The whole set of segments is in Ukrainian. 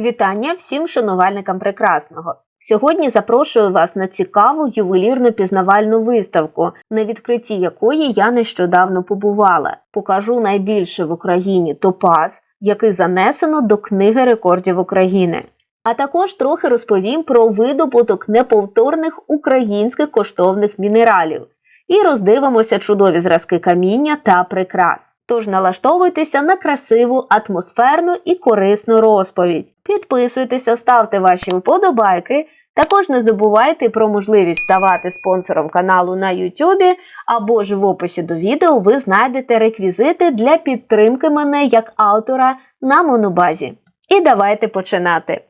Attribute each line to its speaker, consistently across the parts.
Speaker 1: Вітання всім шанувальникам прекрасного. Сьогодні запрошую вас на цікаву ювелірно пізнавальну виставку, на відкритті якої я нещодавно побувала. Покажу найбільше в Україні топаз, який занесено до книги рекордів України. А також трохи розповім про видобуток неповторних українських коштовних мінералів. І роздивимося чудові зразки каміння та прикрас. Тож налаштовуйтеся на красиву, атмосферну і корисну розповідь. Підписуйтеся, ставте ваші вподобайки. Також не забувайте про можливість ставати спонсором каналу на YouTube, або ж в описі до відео ви знайдете реквізити для підтримки мене як автора на монобазі. І давайте починати.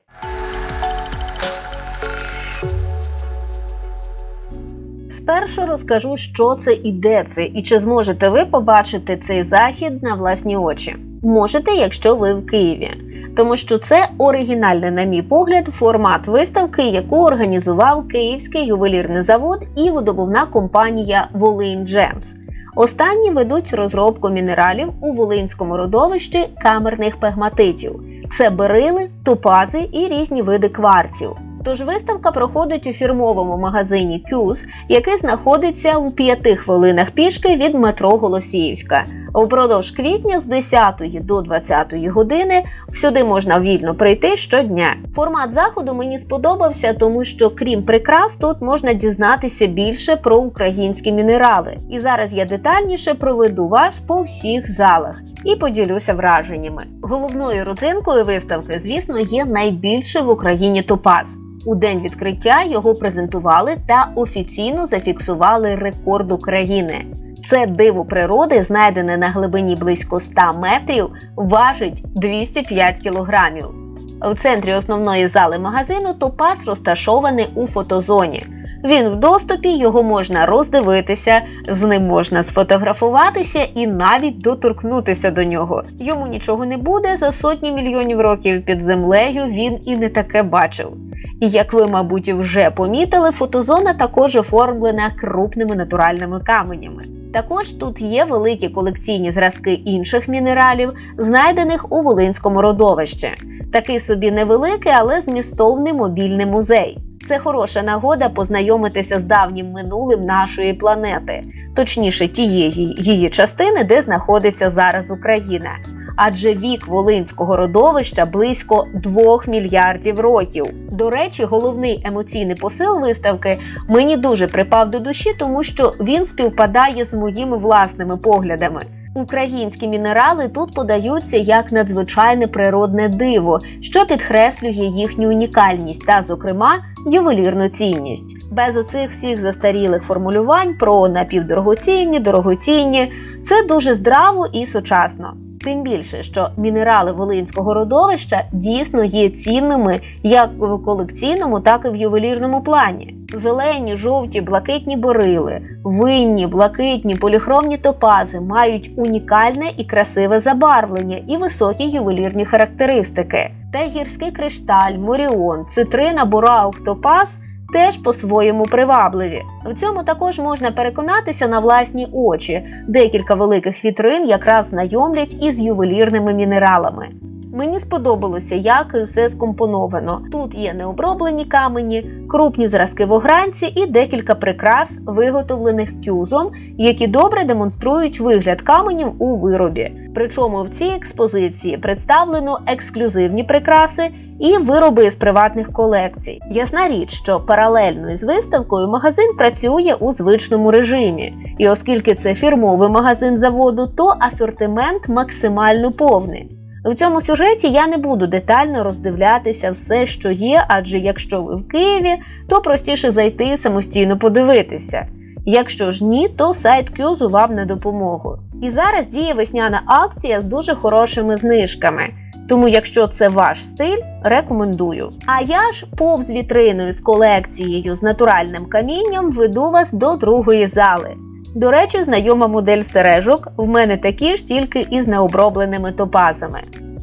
Speaker 1: Спершу розкажу, що це і де це, і чи зможете ви побачити цей захід на власні очі. Можете, якщо ви в Києві, тому що це оригінальний, на мій погляд, формат виставки, яку організував Київський ювелірний завод і видобувна компанія Волинь Джемс. Останні ведуть розробку мінералів у Волинському родовищі камерних пегматитів. Це берили, топази і різні види кварців. Тож виставка проходить у фірмовому магазині Кюз, який знаходиться у п'яти хвилинах пішки від метро Голосіївська. Впродовж квітня з 10 до 20 години сюди можна вільно прийти щодня. Формат заходу мені сподобався, тому що крім прикрас, тут можна дізнатися більше про українські мінерали. І зараз я детальніше проведу вас по всіх залах і поділюся враженнями. Головною родзинкою виставки, звісно, є найбільше в Україні топаз. У день відкриття його презентували та офіційно зафіксували рекорд України. Це диво природи, знайдене на глибині близько 100 метрів, важить 205 кілограмів. В центрі основної зали магазину топаз розташований у фотозоні. Він в доступі, його можна роздивитися, з ним можна сфотографуватися і навіть доторкнутися до нього. Йому нічого не буде за сотні мільйонів років під землею. Він і не таке бачив. І як ви, мабуть, вже помітили, фотозона також оформлена крупними натуральними каменями. Також тут є великі колекційні зразки інших мінералів, знайдених у Волинському родовищі. Такий собі невеликий, але змістовний мобільний музей. Це хороша нагода познайомитися з давнім минулим нашої планети, точніше тієї її частини, де знаходиться зараз Україна. Адже вік волинського родовища близько 2 мільярдів років. До речі, головний емоційний посил виставки мені дуже припав до душі, тому що він співпадає з моїми власними поглядами. Українські мінерали тут подаються як надзвичайне природне диво, що підкреслює їхню унікальність та, зокрема, ювелірну цінність. Без оцих всіх застарілих формулювань про напівдорогоцінні, дорогоцінні це дуже здраво і сучасно. Тим більше, що мінерали волинського родовища дійсно є цінними як в колекційному, так і в ювелірному плані. Зелені, жовті, блакитні борили, винні, блакитні, поліхромні топази мають унікальне і красиве забарвлення і високі ювелірні характеристики. Та гірський кришталь, моріон, цитрина, бураух, топаз – теж по-своєму привабливі. В цьому також можна переконатися на власні очі. Декілька великих вітрин якраз знайомлять із ювелірними мінералами. Мені сподобалося, як все скомпоновано. Тут є необроблені камені, крупні зразки в огранці і декілька прикрас, виготовлених кюзом, які добре демонструють вигляд каменів у виробі. Причому в цій експозиції представлено ексклюзивні прикраси і вироби з приватних колекцій. Ясна річ, що паралельно із виставкою магазин працює у звичному режимі. І оскільки це фірмовий магазин заводу, то асортимент максимально повний. В цьому сюжеті я не буду детально роздивлятися все, що є, адже якщо ви в Києві, то простіше зайти самостійно подивитися. Якщо ж ні, то сайт Кюзу вам на допомогу. І зараз діє весняна акція з дуже хорошими знижками. Тому, якщо це ваш стиль, рекомендую. А я ж повз вітриною з колекцією з натуральним камінням веду вас до другої зали. До речі, знайома модель сережок в мене такі ж тільки із необробленими топазами.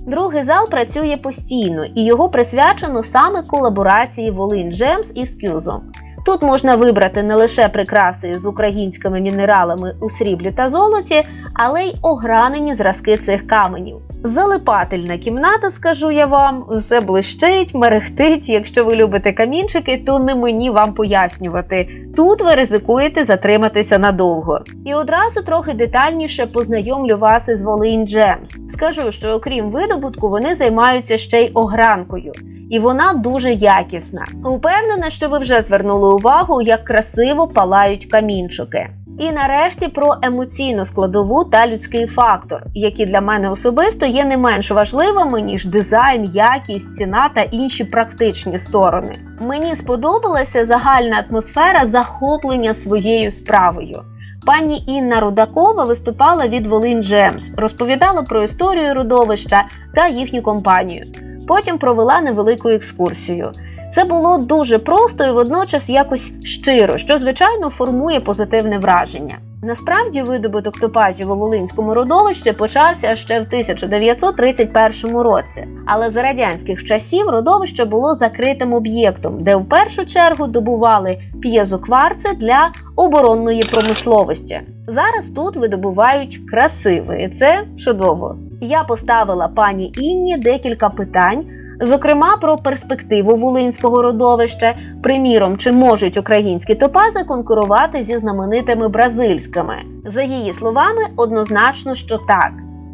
Speaker 1: Другий зал працює постійно і його присвячено саме колаборації Волинь Джемс із Кюзом. Тут можна вибрати не лише прикраси з українськими мінералами у сріблі та золоті, але й огранені зразки цих каменів. Залипательна кімната, скажу я вам, все блищить, мерехтить. Якщо ви любите камінчики, то не мені вам пояснювати. Тут ви ризикуєте затриматися надовго. І одразу трохи детальніше познайомлю вас із Волинь Джемс. Скажу, що окрім видобутку, вони займаються ще й огранкою. І вона дуже якісна. Упевнена, що ви вже звернули увагу, як красиво палають камінчики. І нарешті про емоційну складову та людський фактор, які для мене особисто є не менш важливими ніж дизайн, якість, ціна та інші практичні сторони. Мені сподобалася загальна атмосфера захоплення своєю справою. Пані Інна Рудакова виступала від Волинь Джемс, розповідала про історію родовища та їхню компанію. Потім провела невелику екскурсію. Це було дуже просто і водночас якось щиро, що звичайно формує позитивне враження. Насправді видобуток топазів у Волинському родовищі почався ще в 1931 році, але за радянських часів родовище було закритим об'єктом, де в першу чергу добували п'єзокварци для оборонної промисловості. Зараз тут видобувають красиве, і це чудово. Я поставила пані Інні декілька питань. Зокрема, про перспективу волинського родовища, приміром, чи можуть українські топази конкурувати зі знаменитими бразильськими. За її словами, однозначно, що так.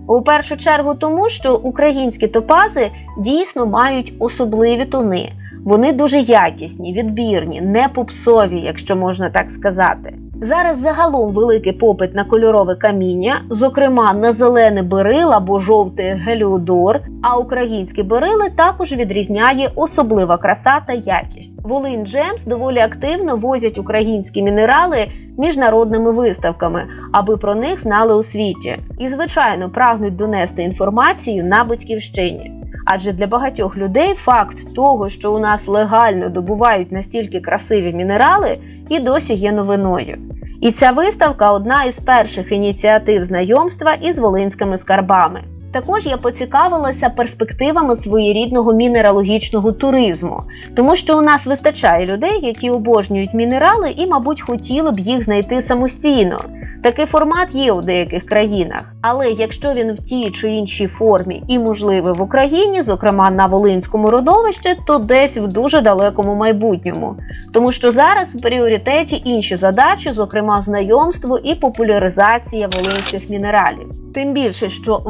Speaker 1: У першу чергу, тому що українські топази дійсно мають особливі тони. Вони дуже якісні, відбірні, не попсові, якщо можна так сказати. Зараз загалом великий попит на кольорове каміння, зокрема на зелене берил або жовтий геліодор. А українські берили також відрізняє особлива краса та якість. Волинь Джемс доволі активно возять українські мінерали міжнародними виставками, аби про них знали у світі, і звичайно прагнуть донести інформацію на батьківщині. Адже для багатьох людей факт того, що у нас легально добувають настільки красиві мінерали, і досі є новиною. І ця виставка одна із перших ініціатив знайомства із волинськими скарбами. Також я поцікавилася перспективами своєрідного мінералогічного туризму, тому що у нас вистачає людей, які обожнюють мінерали і, мабуть, хотіли б їх знайти самостійно. Такий формат є у деяких країнах, але якщо він в тій чи іншій формі і можливий в Україні, зокрема на Волинському родовищі, то десь в дуже далекому майбутньому, тому що зараз в пріоритеті інші задачі, зокрема знайомство і популяризація волинських мінералів. Тим більше, що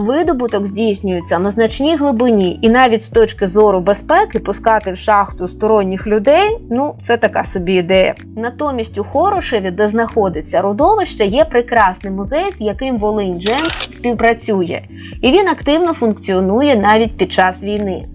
Speaker 1: видобуток здійснюється на значній глибині, і навіть з точки зору безпеки пускати в шахту сторонніх людей ну це така собі ідея. Натомість у Хорошеві, де знаходиться родовище, є прекрасний музей, з яким Волинь Джемс співпрацює, і він активно функціонує навіть під час війни.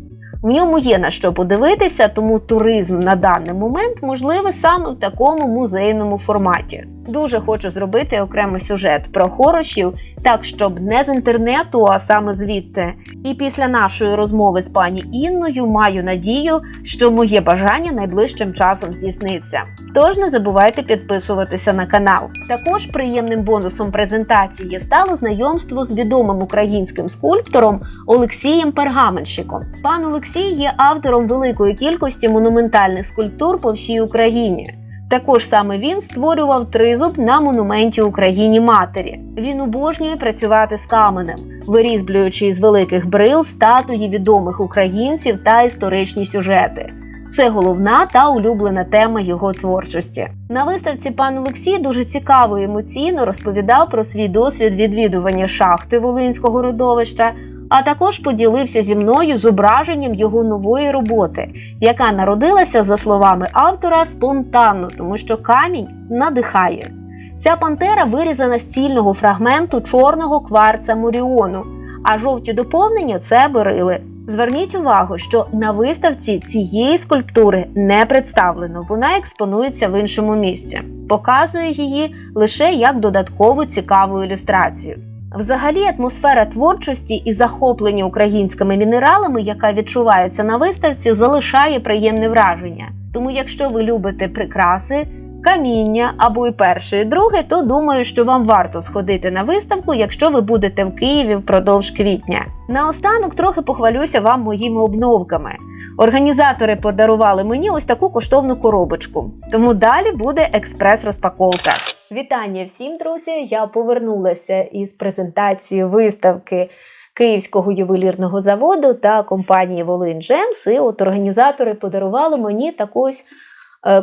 Speaker 1: В ньому є на що подивитися, тому туризм на даний момент можливий саме в такому музейному форматі. Дуже хочу зробити окремий сюжет про хорошів, так щоб не з інтернету, а саме звідти. І після нашої розмови з пані Інною маю надію, що моє бажання найближчим часом здійсниться. Тож не забувайте підписуватися на канал. Також приємним бонусом презентації стало знайомство з відомим українським скульптором Олексієм Пергаменщиком. Пан Олексій є автором великої кількості монументальних скульптур по всій Україні. Також саме він створював тризуб на монументі Україні матері. Він обожнює працювати з каменем, вирізблюючи із великих брил статуї відомих українців та історичні сюжети. Це головна та улюблена тема його творчості. На виставці пан Олексій дуже цікаво і емоційно розповідав про свій досвід відвідування шахти Волинського родовища, а також поділився зі мною зображенням його нової роботи, яка народилася, за словами автора, спонтанно, тому що камінь надихає. Ця пантера вирізана з цільного фрагменту чорного кварца Моріону, а жовті доповнення це берили. Зверніть увагу, що на виставці цієї скульптури не представлено, вона експонується в іншому місці, показує її лише як додаткову цікаву ілюстрацію. Взагалі, атмосфера творчості і захоплення українськими мінералами, яка відчувається на виставці, залишає приємне враження. Тому, якщо ви любите прикраси, каміння або і перше, і друге, то думаю, що вам варто сходити на виставку, якщо ви будете в Києві впродовж квітня. Наостанок трохи похвалюся вам моїми обновками. Організатори подарували мені ось таку коштовну коробочку, тому далі буде експрес-розпаковка. Вітання всім, друзі! Я повернулася із презентації виставки Київського ювелірного заводу та компанії Волин Джемс. І от організатори подарували мені таку ось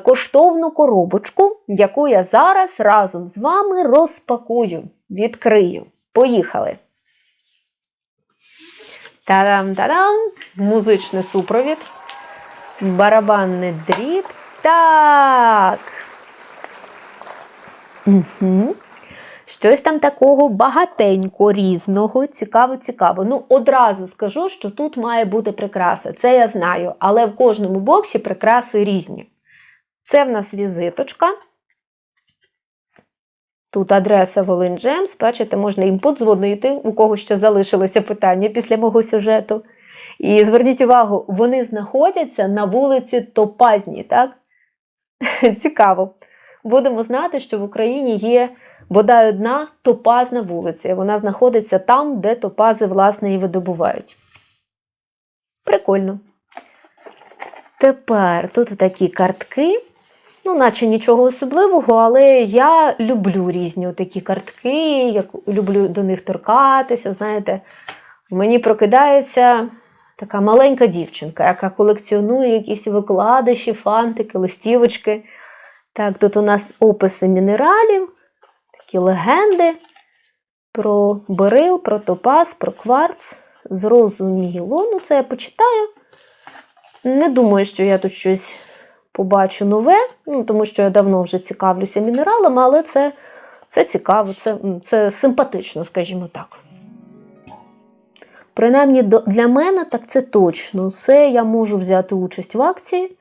Speaker 1: коштовну коробочку, яку я зараз разом з вами розпакую, відкрию. Поїхали! Та-дам-та-дам! Музичний супровід. Барабанний дріт. Так. Угу. Щось там такого багатенько різного, цікаво, цікаво. Ну, одразу скажу, що тут має бути прикраса. Це я знаю, але в кожному боксі прикраси різні. Це в нас візиточка. Тут адреса Волин Джемс. Бачите, можна їм подзвонити, у кого ще залишилися питання після мого сюжету. І зверніть увагу, вони знаходяться на вулиці Топазній, так? Цікаво. Будемо знати, що в Україні є бодай одна топазна вулиця. Вона знаходиться там, де топази, власне, і видобувають. Прикольно. Тепер тут такі картки. Ну, наче нічого особливого, але я люблю різні такі картки, як люблю до них торкатися. Знаєте, мені прокидається така маленька дівчинка, яка колекціонує якісь викладиші, фантики, листівочки. Так, тут у нас описи мінералів, такі легенди про берил, про топаз, про кварц. Зрозуміло. Ну, це я почитаю. Не думаю, що я тут щось побачу нове, ну, тому що я давно вже цікавлюся мінералами, але це, це цікаво, це, це симпатично, скажімо так. Принаймні, для мене так це точно. Це я можу взяти участь в акції,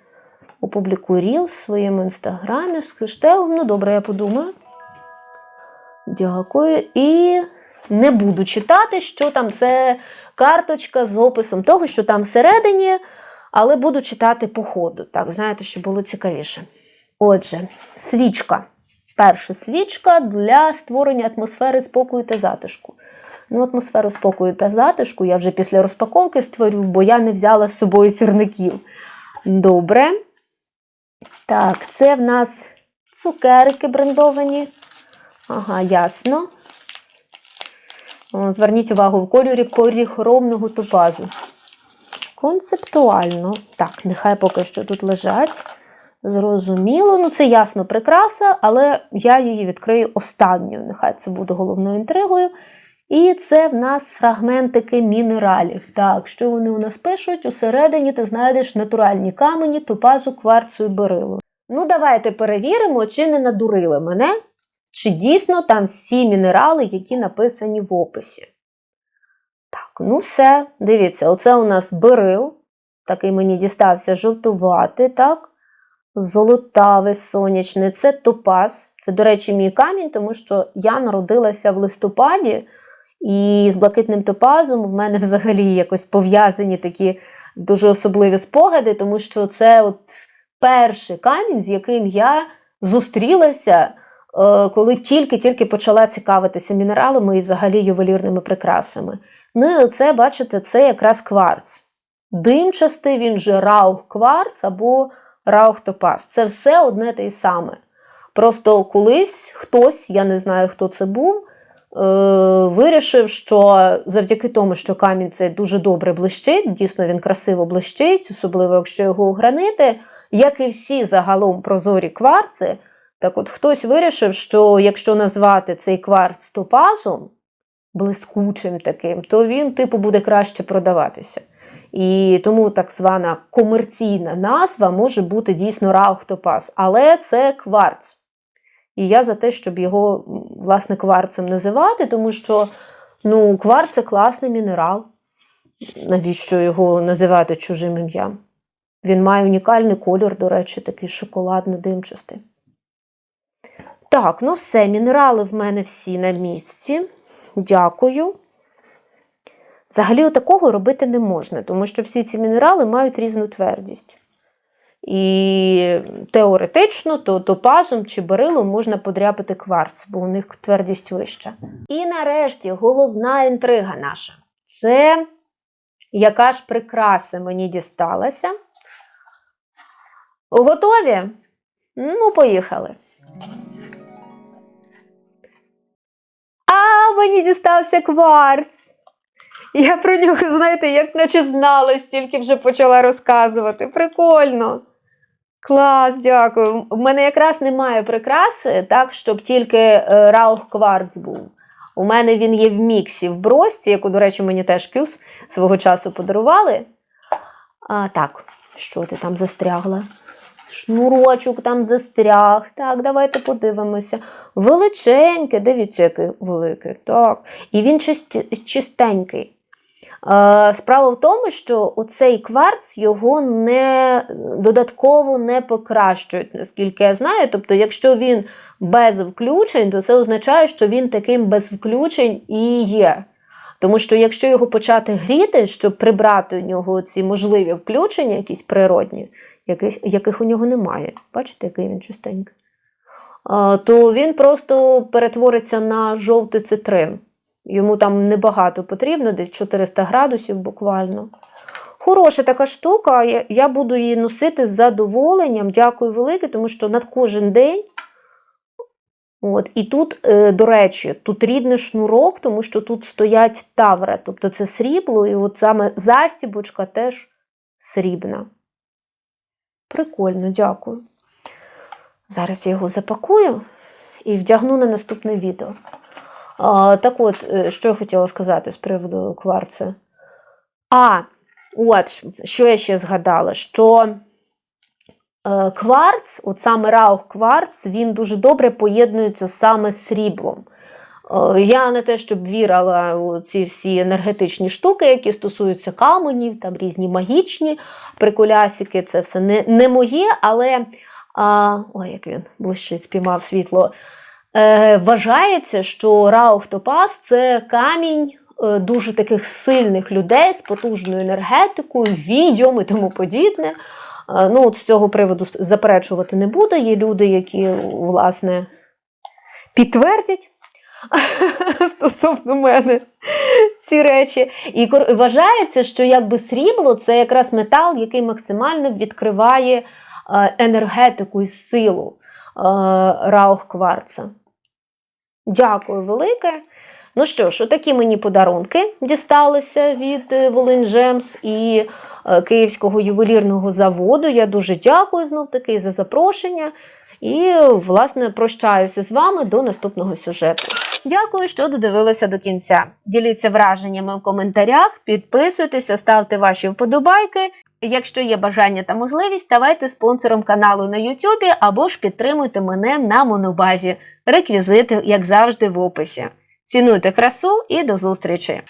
Speaker 1: опублікую ріл в своєму інстаграмі з хештегом. Ну, добре, я подумаю. Дякую. І не буду читати, що там це карточка з описом того, що там всередині, але буду читати по ходу. Так, знаєте, щоб було цікавіше. Отже, свічка. Перша свічка для створення атмосфери спокою та затишку. Ну, атмосферу спокою та затишку я вже після розпаковки створю, бо я не взяла з собою сірників. Добре. Так, це в нас цукерки брендовані. Ага, ясно. Зверніть увагу в кольорі поліхромного топазу. Концептуально. Так, нехай поки що тут лежать. Зрозуміло. Ну, це ясно прикраса, але я її відкрию останньою. Нехай це буде головною інтригою. І це в нас фрагментики мінералів. Так, що вони у нас пишуть? Усередині ти знайдеш натуральні камені, топазу, кварцу і берилу. Ну, давайте перевіримо, чи не надурили мене, чи дійсно там всі мінерали, які написані в описі. Ну все, дивіться, оце у нас берил. Такий мені дістався жовтувати, так? Золотавий сонячний, це топаз. Це, до речі, мій камінь, тому що я народилася в листопаді, і з блакитним топазом в мене взагалі якось пов'язані такі дуже особливі спогади, тому що це от перший камінь, з яким я зустрілася, е, коли тільки-тільки почала цікавитися мінералами і взагалі ювелірними прикрасами. Ну і оце, бачите, це якраз кварц. Димчастий він же раух кварц або раух топаз. Це все одне те й саме. Просто колись хтось, я не знаю, хто це був, е, вирішив, що завдяки тому, що камінь цей дуже добре блищить, дійсно він красиво блищить, особливо якщо його огранити, як і всі загалом прозорі кварци, так от хтось вирішив, що якщо назвати цей кварц топазом, блискучим таким, то він, типу, буде краще продаватися. І тому так звана комерційна назва може бути дійсно раухтопаз, але це кварц. І я за те, щоб його, власне, кварцем називати, тому що ну, кварц це класний мінерал. Навіщо його називати чужим ім'ям? Він має унікальний кольор, до речі, такий шоколадно-димчастий. Так, ну все, мінерали в мене всі на місці. Дякую. Взагалі, такого робити не можна, тому що всі ці мінерали мають різну твердість. І теоретично, то топазом чи берилом можна подряпати кварц, бо у них твердість вища. І нарешті головна інтрига наша це яка ж прикраса мені дісталася. Готові? Ну, поїхали. Мені дістався кварц. Я про нього, знаєте, як наче знала, стільки вже почала розказувати. Прикольно. Клас, дякую. У мене якраз немає прикраси, так, щоб тільки е, раух кварц був. У мене він є в міксі в брості, яку, до речі, мені теж кюс свого часу подарували. А, так, що ти там застрягла? Шнурочок там застряг. Так, давайте подивимося. Величеньке, дивіться, який великий. Так. І він чистенький. Е, Справа в тому, що оцей кварц його не додатково не покращують, наскільки я знаю. Тобто, якщо він без включень, то це означає, що він таким без включень і є. Тому що якщо його почати гріти, щоб прибрати у нього ці можливі включення, якісь природні, яких, яких у нього немає. Бачите, який він чистенький. То він просто перетвориться на жовтий цитрин. Йому там небагато потрібно, десь 400 градусів буквально. Хороша така штука, я, буду її носити з задоволенням. Дякую велике, тому що над кожен день. От, і тут, е, до речі, тут рідний шнурок, тому що тут стоять таври, тобто це срібло, і от саме застібочка теж срібна. Прикольно, дякую. Зараз я його запакую і вдягну на наступне відео. А, так от, е, що я хотіла сказати з приводу кварцу. А, от, що я ще згадала, що е, кварц, от саме раух кварц, він дуже добре поєднується саме з сріблом. Е, Я не те, щоб вірила у ці всі енергетичні штуки, які стосуються каменів, там різні магічні приколясики, це все не, не моє, але а, ой, як він блищить, спіймав світло. Е, вважається, що Раух Топаз це камінь е, дуже таких сильних людей з потужною енергетикою, відьом і тому подібне. Е, ну, от з цього приводу заперечувати не буду. Є люди, які, власне, підтвердять стосовно мене ці речі. І вважається, що якби срібло це якраз метал, який максимально відкриває е, енергетику і силу е, раух кварца. Дякую велике. Ну що ж, отакі мені подарунки дісталися від е, Волинь і е, Київського ювелірного заводу. Я дуже дякую знов таки за запрошення. І, власне, прощаюся з вами до наступного сюжету. Дякую, що додивилися до кінця. Діліться враженнями в коментарях, підписуйтеся, ставте ваші вподобайки. Якщо є бажання та можливість, ставайте спонсором каналу на YouTube або ж підтримуйте мене на монобазі. Реквізити, як завжди, в описі. Цінуйте красу і до зустрічі!